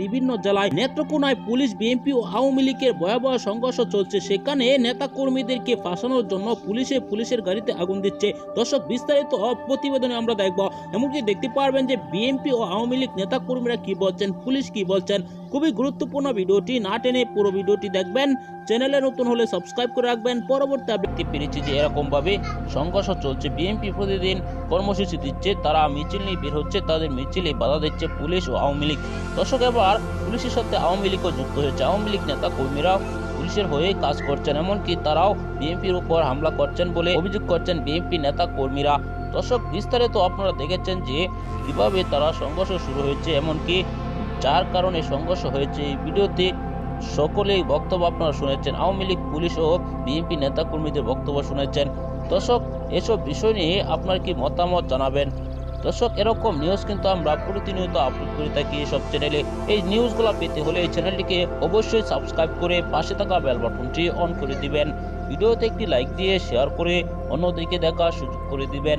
বিভিন্ন জেলায় নেত্রকোনায় পুলিশ, বিএনপি ও আওয়ামী লীগের ভয়াবহ সংঘর্ষ চলছে। সেখানে নেতা কর্মীদেরকে ফাঁসানোর জন্য পুলিশে পুলিশের গাড়িতে আগুন দিচ্ছে। দর্শক, বিস্তারিত প্রতিবেদনে আমরা দেখব। এমনকি দেখতে পারবেন যে বিএনপি ও আওয়ামী লীগ নেতা কর্মীরা কি বলছেন, পুলিশ কি বলছেন। খুবই গুরুত্বপূর্ণ ভিডিওটি না টেনে পুরো ভিডিওটি দেখবেন। চ্যানেলে নতুন হলে সাবস্ক্রাইব করে রাখবেন। পরবর্তী আপডেট পেরেছি যে এরকম ভাবে সংঘর্ষ চলছে বিএনপি প্রতিদিন কর্মসূচি দিচ্ছে, তারা মিছিল নিয়ে বের হচ্ছে, তাদের মিছিলে বাধা দিচ্ছে পুলিশ ও আওয়ামী লীগ। দর্শক, এবার পুলিশের সাথে আওয়ামী লীগও যুক্ত হয়েছে। আওয়ামী লীগ নেতা কর্মীরা পুলিশের হয়ে কাজ করছেন, এমনকি তারাও বিএনপির উপর হামলা করছেন বলে অভিযোগ করছেন বিএনপি নেতা কর্মীরা। দর্শক, বিস্তারিত আপনারা দেখেছেন যে কীভাবে তারা সংঘর্ষ শুরু হয়েছে, এমনকি যার কারণে সংঘর্ষ হয়েছে। এই ভিডিওতে সকলেই বক্তব্য আপনারা শুনেছেন। আওয়ামী লীগ, পুলিশ ও বিএনপি নেতাকর্মীদের বক্তব্য শুনেছেন। দর্শক, এসব বিষয় নিয়ে আপনার কি মতামত জানাবেন? দর্শক, এরকম নিউজ কিন্তু আমরা প্রতিনিয়ত আপলোড করে থাকি এসব চ্যানেলে এই নিউজগুলো পেতে হলে এই চ্যানেলটিকে অবশ্যই সাবস্ক্রাইব করে পাশে থাকা বেল বাটনটি অন করে দিবেন। ভিডিওতে একটি লাইক দিয়ে শেয়ার করে অন্যদিকে দেখার সুযোগ করে দিবেন।